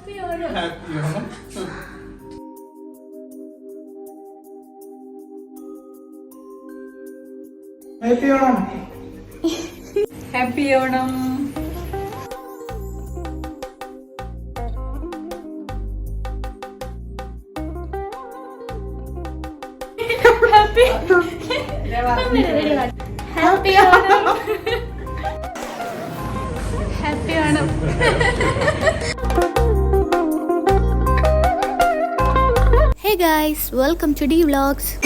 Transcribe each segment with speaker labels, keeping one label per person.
Speaker 1: Happy Onam
Speaker 2: happy Onam
Speaker 3: happy Onam
Speaker 1: happy Onam happy happy Onam happy Onam
Speaker 4: guys, welcome to D Vlogs.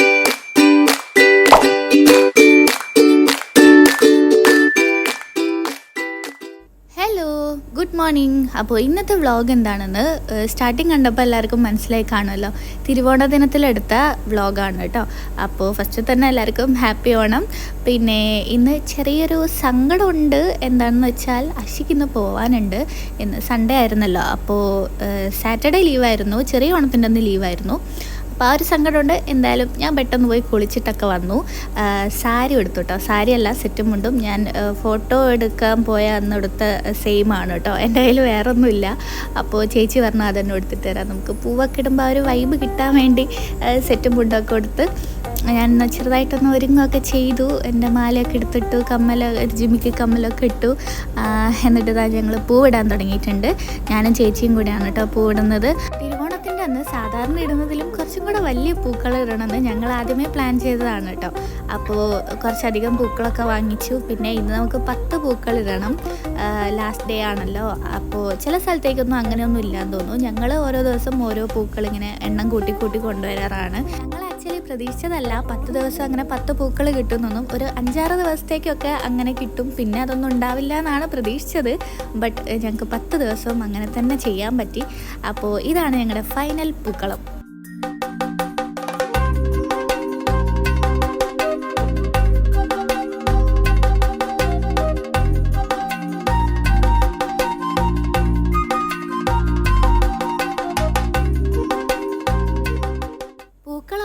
Speaker 4: Good morning അപ്പോൾ ഇന്നത്തെ vlog എന്താണെന്ന് starting കണ്ടപ്പോൾ എല്ലാവർക്കും മനസ്സിലായി കാണുമല്ലോ. തിരുവോണ ദിനത്തിലെടുത്ത വ്ളോഗാണ് കേട്ടോ. അപ്പോൾ ഫസ്റ്റ് തന്നെ എല്ലാവർക്കും ഹാപ്പി ഓണം. പിന്നെ ഇന്ന് ചെറിയൊരു സങ്കടമുണ്ട്. എന്താണെന്ന് വെച്ചാൽ അശിക്ക് ഇന്ന് പോവാനുണ്ട്. ഇന്ന് സൺഡേ ആയിരുന്നല്ലോ. അപ്പോൾ സാറ്റർഡേ ലീവായിരുന്നു ചെറിയ ഓണത്തിന്റെ അന്ന് ലീവായിരുന്നു അപ്പോൾ ആ ഒരു സങ്കടമുണ്ട്. എന്തായാലും ഞാൻ പെട്ടെന്ന് പോയി കുളിച്ചിട്ടൊക്കെ വന്നു. സാരി എടുത്തു കേട്ടോ. സാരി അല്ല സെറ്റും മുണ്ടും. ഞാൻ ഫോട്ടോ എടുക്കാൻ പോയ അന്ന് എടുത്ത സെയിം ആണ് കേട്ടോ. എന്റെ കയ്യിൽ വേറെ ഒന്നുമില്ല അപ്പോൾ ചേച്ചി പറഞ്ഞാൽ അതന്നെ എടുത്തിട്ട് തരാം. നമുക്ക് പൂവൊക്കെ ഇടുമ്പോൾ ആ ഒരു വൈബ് കിട്ടാൻ വേണ്ടി സെറ്റും മുണ്ടൊക്കെ കൊടുത്ത് ഞാൻ ചെറുതായിട്ടൊന്ന് ഒരുങ്ങുകയൊക്കെ ചെയ്തു. എന്റെ മാലയൊക്കെ എടുത്തിട്ടു കമ്മല ജിമ്മിക്ക് കമ്മലൊക്കെ ഇട്ടു. എന്നിട്ട് ഞങ്ങൾ പൂവിടാൻ തുടങ്ങിയിട്ടുണ്ട്. ഞാനും ചേച്ചിയും കൂടെയാണ് കേട്ടോ പൂവിടുന്നത്. തിരുവോണത്തിന്റെ അന്ന് സാധാരണ ഇടുന്നതിലും കുറച്ചും കൂടെ വലിയ പൂക്കൾ ഇടണമെന്ന് ഞങ്ങൾ ആദ്യമേ പ്ലാൻ ചെയ്തതാണ് കേട്ടോ. അപ്പോൾ കുറച്ചധികം പൂക്കളൊക്കെ വാങ്ങിച്ചു. പിന്നെ ഇന്ന് നമുക്ക് പത്ത് പൂക്കൾ ഇടണം. ലാസ്റ്റ് ഡേ ആണല്ലോ. അപ്പോൾ ചില സ്ഥലത്തേക്കൊന്നും അങ്ങനെയൊന്നും ഇല്ലാന്ന് തോന്നുന്നു. ഞങ്ങൾ ഓരോ ദിവസം ഓരോ പൂക്കൾ ഇങ്ങനെ എണ്ണം കൂട്ടി കൂട്ടി കൊണ്ടുവരാറാണ്. ഞങ്ങൾ പ്രതീക്ഷിച്ചതല്ല. പത്ത് ദിവസം അങ്ങനെ പത്ത് പൂക്കൾ കിട്ടുന്നൊന്നും ഒരു അഞ്ചാറ് ദിവസത്തേക്കൊക്കെ അങ്ങനെ കിട്ടും. പിന്നെ അതൊന്നും ഉണ്ടാവില്ല എന്നാണ് പ്രതീക്ഷിച്ചത്. ബട്ട് ഞങ്ങൾക്ക് പത്ത് ദിവസവും അങ്ങനെ തന്നെ ചെയ്യാൻ പറ്റി. അപ്പോൾ ഇതാണ് ഞങ്ങളുടെ ഫൈനൽ പൂക്കളം.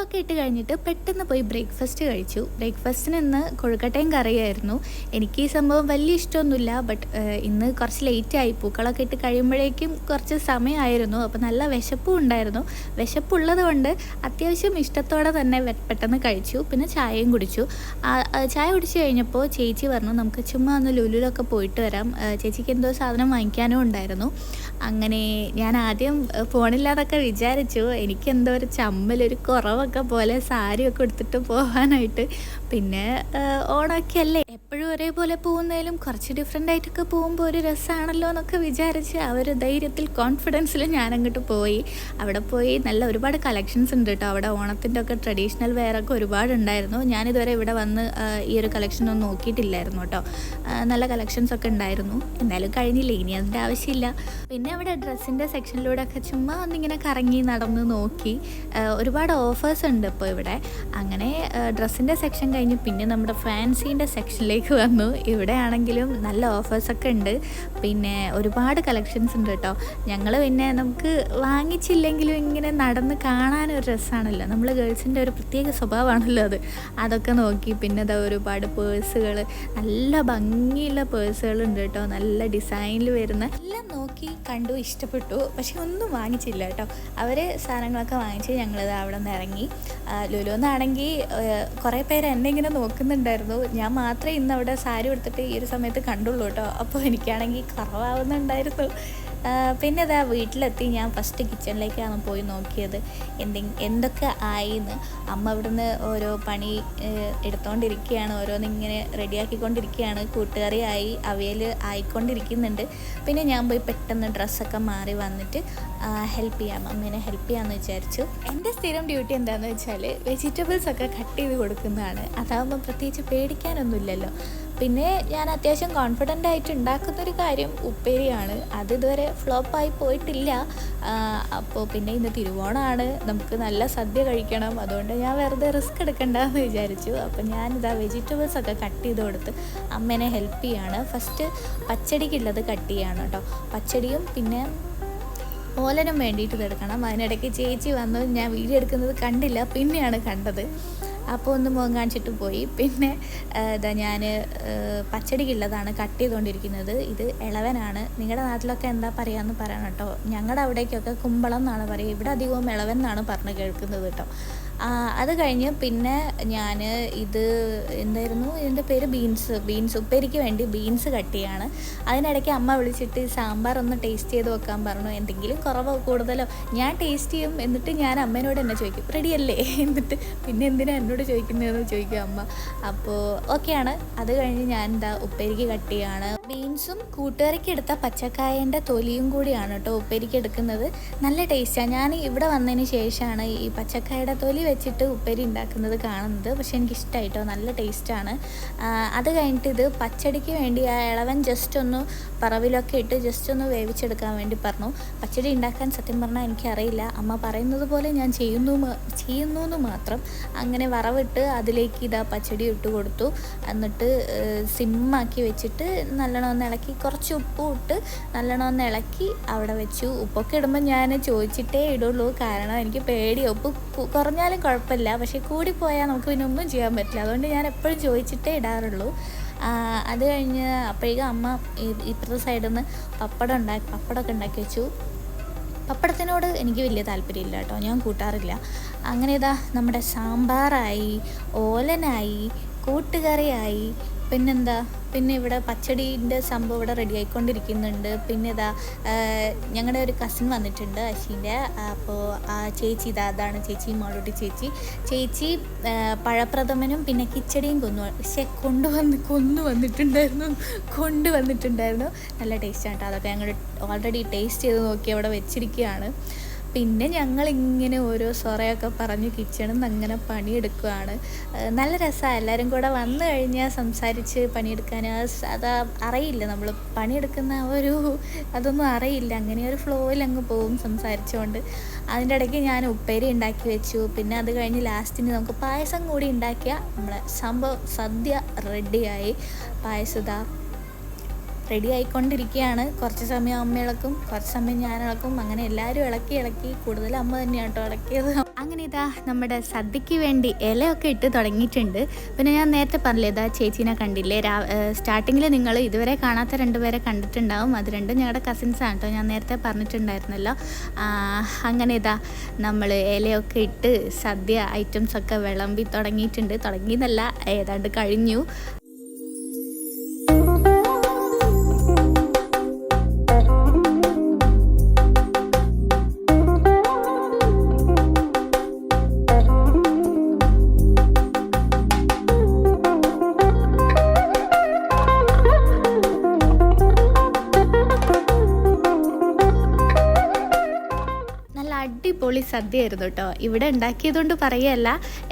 Speaker 4: പൂക്കളമൊക്കെ ഇട്ട് കഴിഞ്ഞിട്ട് പെട്ടെന്ന് പോയി ബ്രേക്ക്ഫാസ്റ്റ് കഴിച്ചു. ബ്രേക്ക്ഫാസ്റ്റിന് ഇന്ന് കൊഴുക്കട്ടയും കറിയായിരുന്നു. എനിക്ക് ഈ സംഭവം വലിയ ഇഷ്ടമൊന്നുമില്ല ബട്ട് ഇന്ന് കുറച്ച് ലേറ്റായി പൂക്കളൊക്കെ ഇട്ട് കഴിയുമ്പോഴേക്കും കുറച്ച് സമയമായിരുന്നു. അപ്പോൾ നല്ല വിശപ്പും ഉണ്ടായിരുന്നു. വിശപ്പുള്ളത് കൊണ്ട് അത്യാവശ്യം ഇഷ്ടത്തോടെ തന്നെ പെട്ടെന്ന് കഴിച്ചു. പിന്നെ ചായയും കുടിച്ചു. ചായ കുടിച്ചു കഴിഞ്ഞപ്പോൾ ചേച്ചി പറഞ്ഞു നമുക്ക് ചുമ്മാ ഒന്ന് ലുലുലൊക്കെ പോയിട്ട് വരാം. ചേച്ചിക്ക് എന്തോ സാധനം വാങ്ങിക്കാനും ഉണ്ടായിരുന്നു. അങ്ങനെ ഞാൻ ആദ്യം ഫോണില്ലാതൊക്കെ വിചാരിച്ചു. എനിക്ക് എന്തോ ഒരു ചമ്മൽ ഒരു കുറവൊക്കെ പോലെ സാരിയൊക്കെ എടുത്തിട്ട് പോകാനായിട്ട് പിന്നെ ഓണമൊക്കെ അല്ലേ എപ്പോഴും ഒരേപോലെ പോകുന്നതിലും കുറച്ച് ഡിഫറെന്റ് ആയിട്ടൊക്കെ പോകുമ്പോൾ ഒരു രസമാണല്ലോ എന്നൊക്കെ വിചാരിച്ച് ആ ഒരു ധൈര്യത്തിൽ കോൺഫിഡൻസിൽ ഞാനങ്ങോട്ട് പോയി. അവിടെ പോയി നല്ല ഒരുപാട് കളക്ഷൻസ് ഉണ്ട് കേട്ടോ അവിടെ ഓണത്തിന്റെ ഒക്കെ ട്രഡീഷണൽ വെയറൊക്കെ ഒരുപാട് ഉണ്ടായിരുന്നു. ഞാനിതുവരെ ഇവിടെ വന്ന് ഈ ഒരു കളക്ഷൻ ഒന്നും നോക്കിയിട്ടില്ലായിരുന്നു കേട്ടോ നല്ല കളക്ഷൻസ് ഒക്കെ ഉണ്ടായിരുന്നു. എന്തായാലും കഴിഞ്ഞില്ല? ഇനി അതിന്റെ ആവശ്യമില്ല. പിന്നെ അവിടെ ഡ്രസ്സിന്റെ സെക്ഷനിലൂടെ ഒക്കെ ചുമ്മാ ഒന്നിങ്ങനെ കറങ്ങി നടന്ന് നോക്കി. ഒരുപാട് ഓഫേഴ്സ് ഉണ്ട് ഇപ്പോൾ ഇവിടെ. അങ്ങനെ ഡ്രസ്സിന്റെ സെക്ഷൻ കഴിഞ്ഞ് പിന്നെ നമ്മുടെ ഫാൻസീന്റെ സെക്ഷനിലേക്ക് വന്നു. ഇവിടെ ആണെങ്കിലും നല്ല ഓഫേഴ്സൊക്കെ ഉണ്ട്. പിന്നെ ഒരുപാട് കളക്ഷൻസ് ഉണ്ട് കേട്ടോ ഞങ്ങൾ പിന്നെ നമുക്ക് വാങ്ങിച്ചില്ലെങ്കിലും ഇങ്ങനെ നടന്ന് കാണാൻ ഒരു രസമാണല്ലോ നമ്മൾ ഗേൾസിന്റെ ഒരു പ്രത്യേക സ്വഭാവമാണല്ലോ അത്. അതൊക്കെ നോക്കി പിന്നെ അതാ ഒരുപാട് പേഴ്സുകൾ നല്ല ഭംഗിയുള്ള പേഴ്സുകളുണ്ട് കേട്ടോ നല്ല ഡിസൈനിൽ വരുന്ന എല്ലാം നോക്കി കണ്ടു ഇഷ്ടപ്പെട്ടു. പക്ഷെ ഒന്നും വാങ്ങിച്ചില്ല കേട്ടോ അവർ സാധനങ്ങളൊക്കെ വാങ്ങിച്ച് ഞങ്ങളിത് അവിടെ നിന്ന് ഇറങ്ങി. ലുലുന്നാണെങ്കിൽ കുറേ പേര് എന്നെ ഇങ്ങനെ നോക്കുന്നുണ്ടായിരുന്നു. ഞാൻ മാത്രമേ ഇന്ന് അവിടെ സാരി കൊടുത്തിട്ട് ഈ ഒരു സമയത്ത് കണ്ടുള്ളൂ കേട്ടോ. അപ്പോൾ എനിക്കാണെങ്കിൽ കുറവാവുന്നുണ്ടായിരുന്നു. പിന്നെ അതാ വീട്ടിലെത്തി ഞാൻ ഫസ്റ്റ് കിച്ചണിലേക്കാണ് പോയി നോക്കിയത്. എന്തെ എന്തൊക്കെ ആയിന്ന്. അമ്മ ഇവിടുന്ന് ഓരോ പണി എടുത്തോണ്ടിരിക്കുകയാണ് ഓരോന്നിങ്ങനെ റെഡിയാക്കിക്കൊണ്ടിരിക്കുകയാണ് കൂട്ടുകറി ആയി അവയിൽ ആയിക്കൊണ്ടിരിക്കുന്നുണ്ട്. പിന്നെ ഞാൻ പോയി പെട്ടെന്ന് ഡ്രസ്സൊക്കെ മാറി വന്നിട്ട് ഹെൽപ്പ് ചെയ്യാം. അമ്മേനെ ഹെൽപ്പ് ചെയ്യാമെന്ന് വിചാരിച്ചു. എന്റെ സ്ഥിരം ഡ്യൂട്ടി എന്താണെന്ന് വെച്ചാൽ വെജിറ്റബിൾസ് ഒക്കെ കട്ട് ചെയ്ത് കൊടുക്കുന്നതാണ്. അതാകുമ്പോൾ പ്രത്യേകിച്ച് പേടിക്കാനൊന്നുമില്ലല്ലോ. പിന്നെ ഞാൻ അത്യാവശ്യം കോൺഫിഡന്റ് ആയിട്ട് ഉണ്ടാക്കുന്നൊരു കാര്യം ഉപ്പേരിയാണ്. അത് ഇതുവരെ ഫ്ലോപ്പായി പോയിട്ടില്ല. അപ്പോൾ പിന്നെ ഇന്ന് തിരുവോണമാണ് നമുക്ക് നല്ല സദ്യ കഴിക്കണം. അതുകൊണ്ട് ഞാൻ വെറുതെ റിസ്ക് എടുക്കണ്ടെന്ന് വിചാരിച്ചു. അപ്പോൾ ഞാനിതാ വെജിറ്റബിൾസ് ഒക്കെ കട്ട് ചെയ്ത് കൊടുത്ത് അമ്മേനെ ഹെൽപ്പ് ചെയ്യാണ്. ഫസ്റ്റ് പച്ചടിക്കുള്ളത് കട്ട് ചെയ്യാണ് കേട്ടോ പച്ചടിയും പിന്നെ ഓലനും വേണ്ടിയിട്ട് ഇതെടുക്കണം. അതിനിടയ്ക്ക് ചേച്ചി വന്നു. ഞാൻ വീഡിയോ എടുക്കുന്നത് കണ്ടില്ല. പിന്നെയാണ് കണ്ടത്. അപ്പോൾ ഒന്ന് മുഖം കാണിച്ചിട്ട് പോയി. പിന്നെ ഇതാ ഞാൻ പച്ചടിക്കുള്ളതാണ് കട്ട് ചെയ്തുകൊണ്ടിരിക്കുന്നത് ഇത് ഇളവനാണ് നിങ്ങളുടെ നാട്ടിലൊക്കെ എന്താ പറയാന്ന് പറയണം കേട്ടോ. ഞങ്ങളുടെ അവിടേക്കൊക്കെ കുമ്പളം എന്നാണ് പറയുക. ഇവിടെ അധികവും ഇളവൻ എന്നാണ് പറഞ്ഞ് കേൾക്കുന്നത് കേട്ടോ. അത് കഴിഞ്ഞ് പിന്നെ ഞാൻ ഇത് എന്തായിരുന്നു? ഇതിന്റെ പേര് ബീൻസ് ബീൻസ് ഉപ്പേരിക്ക് വേണ്ടി ബീൻസ് കട്ട് ചെയ്യാണ്. അതിനിടയ്ക്ക് അമ്മ വിളിച്ചിട്ട് സാമ്പാർ ഒന്ന് ടേസ്റ്റ് ചെയ്ത് വെക്കാൻ പറഞ്ഞു. എന്തെങ്കിലും കുറവോ കൂടുതലോ ഞാൻ ടേസ്റ്റ് ചെയ്യും എന്നിട്ട് ഞാൻ അമ്മേനോട് എന്നെ ചോദിക്കും റെഡിയല്ലേ? എന്നിട്ട് പിന്നെ എന്തിനാ എന്നോട് ചോദിക്കുന്നതെന്ന് ചോദിക്കും അമ്മ. അപ്പോൾ ഓക്കെയാണ്. അത് കഴിഞ്ഞ് ഞാൻ എന്താ ഉപ്പേരിക്ക് കട്ട് ചെയ്യാണ്. ബീൻസും കൂട്ടുകറിക്ക് എടുത്ത പച്ചക്കായന്റെ തൊലിയും കൂടിയാണ് കേട്ടോ ഉപ്പേരിക്ക് എടുക്കുന്നത്. നല്ല ടേസ്റ്റാണ് ഞാൻ ഇവിടെ വന്നതിന് ശേഷമാണ് ഈ പച്ചക്കായയുടെ തൊലി വെച്ചിട്ട് ഉപ്പേരി ഉണ്ടാക്കുന്നത് കാണുന്നത്. പക്ഷെ എനിക്ക് ഇഷ്ടമായിട്ടോ നല്ല ടേസ്റ്റാണ് അത് കഴിഞ്ഞിട്ട് ഇത് പച്ചടിക്ക് വേണ്ടി ആ ഇളവൻ ജസ്റ്റ് ഒന്ന് പറവിലൊക്കെ ഇട്ട് ജസ്റ്റ് ഒന്ന് വേവിച്ചെടുക്കാൻ വേണ്ടി പറഞ്ഞു. പച്ചടി ഉണ്ടാക്കാൻ സത്യം പറഞ്ഞാൽ എനിക്കറിയില്ല. അമ്മ പറയുന്നത് പോലെ ഞാൻ ചെയ്യുന്നു ചെയ്യുന്നു എന്ന് മാത്രം അങ്ങനെ വറവിട്ട് അതിലേക്ക് ഇതാ പച്ചടി ഇട്ട് കൊടുത്തു. എന്നിട്ട് സിമ്മാക്കി വെച്ചിട്ട് നല്ലോണം ഒന്ന് ഇളക്കി കുറച്ച് ഉപ്പും ഇട്ട് നല്ലോണം ഒന്ന് ഇളക്കി അവിടെ വെച്ചു. ഉപ്പൊക്കെ ഇടുമ്പോൾ ഞാൻ ചോദിച്ചിട്ടേ ഇടുള്ളൂ. കാരണം എനിക്ക് പേടി. ഉപ്പ് കുറഞ്ഞാലും കുഴപ്പമില്ല. പക്ഷേ കൂടിപ്പോയാൽ നമുക്ക് പിന്നെ ഒന്നും ചെയ്യാൻ പറ്റില്ല. അതുകൊണ്ട് ഞാൻ എപ്പോഴും ചോദിച്ചിട്ടേ ഇടാറുള്ളൂ. അത് കഴിഞ്ഞ് അപ്പോഴേക്കും അമ്മ ഇപ്പുറത്തെ സൈഡിൽ നിന്ന് പപ്പടം ഉണ്ടാക്കി പപ്പടമൊക്കെ ഉണ്ടാക്കി വെച്ചു. പപ്പടത്തിനോട് എനിക്ക് വലിയ താല്പര്യമില്ല കേട്ടോ. ഞാൻ കൂട്ടാറില്ല. അങ്ങനെ ഇതാ നമ്മുടെ സാമ്പാറായി ഓലനായി കൂട്ടുകറിയായി പിന്നെന്താ? പിന്നെ ഇവിടെ പച്ചടീന്റെ സംഭവം ഇവിടെ റെഡി ആയിക്കൊണ്ടിരിക്കുന്നുണ്ട്. പിന്നെ ഇതാ ഞങ്ങളുടെ ഒരു കസിൻ വന്നിട്ടുണ്ട് അശീന്റെ അപ്പോൾ ആ ചേച്ചി ഇതാ അതാണ് ചേച്ചി മോളോട്ടി ചേച്ചി. ചേച്ചി പഴപ്രഥമനും പിന്നെ കിച്ചടിയും കൊന്നു. പക്ഷെ കൊണ്ടുവന്ന് കൊന്നു വന്നിട്ടുണ്ടായിരുന്നു കൊണ്ടുവന്നിട്ടുണ്ടായിരുന്നു. നല്ല ടേസ്റ്റാണ് കേട്ടോ അതൊക്കെ ഞങ്ങൾ ഓൾറെഡി ടേസ്റ്റ് ചെയ്ത് നോക്കി അവിടെ വെച്ചിരിക്കുകയാണ് പിന്നെ ഞങ്ങൾ ഇങ്ങനെ ഓരോ സൊറയൊക്കെ പറഞ്ഞ് കിച്ചണിൽ നിന്ന് അങ്ങനെ പണിയെടുക്കുകയാണ് നല്ല രസമാണ് എല്ലാവരും കൂടെ വന്നു കഴിഞ്ഞാൽ സംസാരിച്ച് പണിയെടുക്കാൻ. അത് അറിയില്ല നമ്മൾ പണിയെടുക്കുന്ന ഒരു അതൊന്നും അറിയില്ല. അങ്ങനെ ഒരു ഫ്ലോയിൽ അങ്ങ് പോവും സംസാരിച്ചുകൊണ്ട് അതിന്റെ ഇടയ്ക്ക് ഞാൻ ഉപ്പേരി ഉണ്ടാക്കി വെച്ചു. പിന്നെ അത് കഴിഞ്ഞ് ലാസ്റ്റിന് നമുക്ക് പായസം കൂടി ഉണ്ടാക്കിയാൽ നമ്മളെ സംഭവം സദ്യ റെഡിയായി. പായസത റെഡി ആയിക്കൊണ്ടിരിക്കുകയാണ് കുറച്ച് സമയം അമ്മ ഇളക്കും കുറച്ച് സമയം ഞാൻ ഇളക്കും. അങ്ങനെ എല്ലാവരും ഇളക്കി ഇളക്കി. കൂടുതൽ അമ്മ തന്നെയാണ് കേട്ടോ ഇളക്കിയത്. അങ്ങനെ ഇതാ നമ്മുടെ സദ്യക്ക് വേണ്ടി ഇലയൊക്കെ ഇട്ട് തുടങ്ങിയിട്ടുണ്ട്. പിന്നെ ഞാൻ നേരത്തെ പറഞ്ഞില്ലേ ഇതാ ചേച്ചീനെ കണ്ടില്ലേ? രാ സ്റ്റാർട്ടിങ്ങിൽ നിങ്ങൾ ഇതുവരെ കാണാത്ത രണ്ടുപേരെ കണ്ടിട്ടുണ്ടാവും. അത് രണ്ടും ഞങ്ങളുടെ കസിൻസാണ് കേട്ടോ. ഞാൻ നേരത്തെ പറഞ്ഞിട്ടുണ്ടായിരുന്നല്ലോ. അങ്ങനെ ഇതാ നമ്മൾ ഇലയൊക്കെ ഇട്ട് സദ്യ ഐറ്റംസൊക്കെ വിളമ്പി തുടങ്ങിയിട്ടുണ്ട്. തുടങ്ങിയെന്നല്ല ഏതാണ്ട് കഴിഞ്ഞു. സദ്യയായിരുന്നു കേട്ടോ. ഇവിടെ ഉണ്ടാക്കിയതുകൊണ്ട് പറയല്ല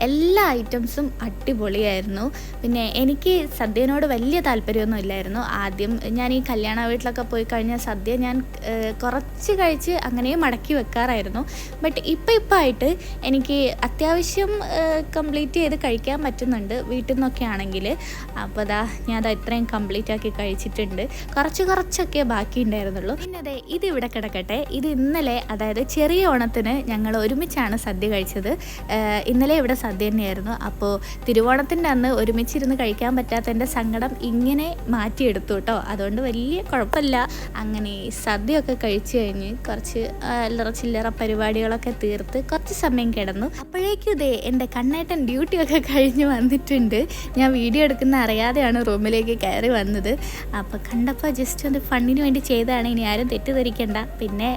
Speaker 4: എല്ലാ ഐറ്റംസും അടിപൊളിയായിരുന്നു. പിന്നെ എനിക്ക് സദ്യനോട് വലിയ താല്പര്യമൊന്നും ഇല്ലായിരുന്നു. ആദ്യം ഞാൻ ഈ കല്യാണ വീട്ടിലൊക്കെ പോയി കഴിഞ്ഞാൽ സദ്യ ഞാൻ കുറച്ച് കഴിച്ച് അങ്ങനെ മടക്കി വെക്കാറായിരുന്നു. ബട്ട് ഇപ്പം ഇപ്പം ആയിട്ട് എനിക്ക് അത്യാവശ്യം കംപ്ലീറ്റ് ചെയ്ത് കഴിക്കാൻ പറ്റുന്നുണ്ട് വീട്ടിൽ നിന്നൊക്കെ ആണെങ്കിൽ അപ്പോൾ അതാ ഞാൻ അത് ഇത്രയും കംപ്ലീറ്റ് ആക്കി കഴിച്ചിട്ടുണ്ട്. കുറച്ച് കുറച്ചൊക്കെ ബാക്കി ഉണ്ടായിരുന്നുള്ളൂ പിന്നെ അതെ ഇത് ഇവിടെ കിടക്കട്ടെ. ഇത് ഇന്നലെ അതായത് ചെറിയ ഓണത്തിന് ഞങ്ങൾ ഒരുമിച്ചാണ് സദ്യ കഴിച്ചത്. ഇന്നലെ ഇവിടെ സദ്യ തന്നെയായിരുന്നു. അപ്പോൾ തിരുവോണത്തിന്റെ അന്ന് ഒരുമിച്ചിരുന്ന് കഴിക്കാൻ പറ്റാത്തതിന്റെ സങ്കടം ഇങ്ങനെ മാറ്റിയെടുത്തു കേട്ടോ. അതുകൊണ്ട് വലിയ കുഴപ്പമില്ല. അങ്ങനെ സദ്യയൊക്കെ കഴിച്ചു കഴിഞ്ഞ് കുറച്ച് അല്ലറ ചില്ലറ പരിപാടികളൊക്കെ തീർത്ത് കുറച്ച് സമയം കിടന്നു. അപ്പോഴേക്കും ഇതേ എന്റെ കണ്ണേട്ടൻ ഡ്യൂട്ടിയൊക്കെ കഴിഞ്ഞ് വന്നിട്ടുണ്ട്. ഞാൻ വീഡിയോ എടുക്കുന്ന അറിയാതെയാണ് റൂമിലേക്ക് കയറി വന്നത്. അപ്പോൾ കണ്ടപ്പോൾ ജസ്റ്റ് ഒന്ന് ഫണ്ണിന് വേണ്ടി ചെയ്തതാണ്. ഇനി ആരും തെറ്റിദ്ധരിക്കേണ്ട. പിന്നെ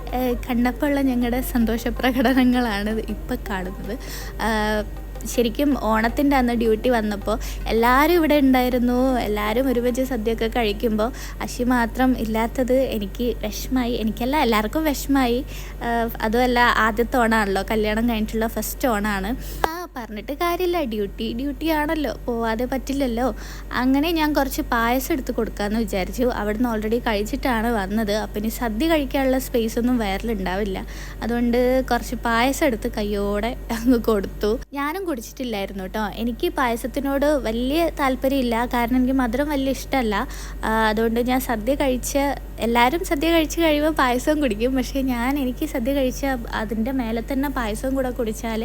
Speaker 4: കണ്ടപ്പോൾ ഉള്ള ഞങ്ങളുടെ സന്തോഷ പ്രകടനങ്ങളാണ് ഇപ്പം കാണുന്നത്. ശരിക്കും ഓണത്തിന്റെ അന്ന് ഡ്യൂട്ടി വന്നപ്പോൾ എല്ലാവരും ഇവിടെ ഉണ്ടായിരുന്നു. എല്ലാവരും ഒരുമിച്ച് സദ്യയൊക്കെ കഴിക്കുമ്പോൾ അശി മാത്രം ഇല്ലാത്തത് എനിക്ക് വിഷമായി. എനിക്കല്ല എല്ലാവർക്കും വിഷമായി. അതുമല്ല ആദ്യത്തെ ഓണാണല്ലോ. കല്യാണം കഴിഞ്ഞിട്ടുള്ള ഫസ്റ്റ് ഓണാണ്. ആ പറഞ്ഞിട്ട് കാര്യമില്ല. ഡ്യൂട്ടി ഡ്യൂട്ടി ആണല്ലോ. പോവാതെ പറ്റില്ലല്ലോ. അങ്ങനെ ഞാൻ കുറച്ച് പായസം എടുത്ത് കൊടുക്കാമെന്ന് വിചാരിച്ചു. അവിടുന്ന് ഓൾറെഡി കഴിച്ചിട്ടാണ് വന്നത്. അപ്പം ഇനി സദ്യ കഴിക്കാനുള്ള സ്പേസ് ഒന്നും വയറിലുണ്ടാവില്ല അതുകൊണ്ട് കുറച്ച് പായസം എടുത്ത് കയ്യോടെ അങ്ങ് കൊടുത്തു. ഞാനും കുടിച്ചിട്ടില്ലായിരുന്നു കേട്ടോ എനിക്ക് പായസത്തിനോട് വലിയ താല്പര്യമില്ല. കാരണം എനിക്ക് മധുരം വലിയ ഇഷ്ടമല്ല അതുകൊണ്ട് ഞാൻ സദ്യ കഴിച്ച എല്ലാവരും സദ്യ കഴിച്ച് കഴിയുമ്പോൾ പായസവും കുടിക്കും. പക്ഷേ ഞാൻ എനിക്ക് സദ്യ കഴിച്ച അതിന്റെ മേലെ തന്നെ പായസവും കൂടെ കുടിച്ചാൽ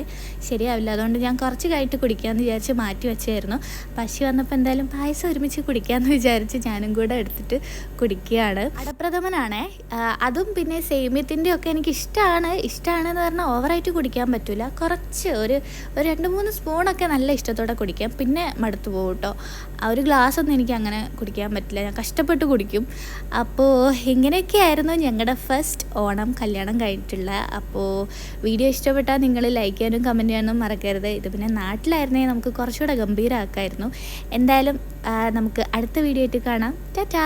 Speaker 4: ശരിയാവില്ല. അതുകൊണ്ട് ഞാൻ കുറച്ച് കഴിഞ്ഞിട്ട് കുടിക്കാമെന്ന് വിചാരിച്ച് മാറ്റി വെച്ചായിരുന്നു. പശി വന്നപ്പോൾ എന്തായാലും പായസം ഒരുമിച്ച് കുടിക്കാമെന്ന് വിചാരിച്ച് ഞാനും കൂടെ എടുത്തിട്ട് കുടിക്കുകയാണ്. അടപ്രഥമനാണേ അതും പിന്നെ സേമ്യത്തിന്റെ ഒക്കെ എനിക്ക് ഇഷ്ടമാണ് ഇഷ്ടമാണെന്ന് പറഞ്ഞാൽ ഓവറായിട്ട് കുടിക്കാൻ പറ്റില്ല കുറച്ച് ഒരു ഒരു രണ്ട് മൂന്ന് സ്പൂണൊക്കെ നല്ല ഇഷ്ടത്തോടെ കുടിക്കാം. പിന്നെ മടുത്തു പോകും കേട്ടോ. ആ ഒരു ഗ്ലാസ് ഒന്നും എനിക്ക് അങ്ങനെ കുടിക്കാൻ പറ്റില്ല. ഞാൻ കഷ്ടപ്പെട്ട് കുടിക്കും. അപ്പോൾ ഇങ്ങനെയൊക്കെയായിരുന്നു ഞങ്ങളുടെ ഫസ്റ്റ് ഓണം കല്യാണം കഴിഞ്ഞിട്ടുള്ള. അപ്പോൾ വീഡിയോ ഇഷ്ടപ്പെട്ടാൽ നിങ്ങൾ ലൈക്ക് ചെയ്യാനും കമന്റ് ചെയ്യാനും മറക്കരുത്. ഇത് പിന്നെ നാട്ടിലായിരുന്നെങ്കിൽ നമുക്ക് കുറച്ചുകൂടെ ഗംഭീരമാക്കായിരുന്നു. എന്തായാലും നമുക്ക് അടുത്ത വീഡിയോ ആയിട്ട് കാണാം. ടാറ്റാ!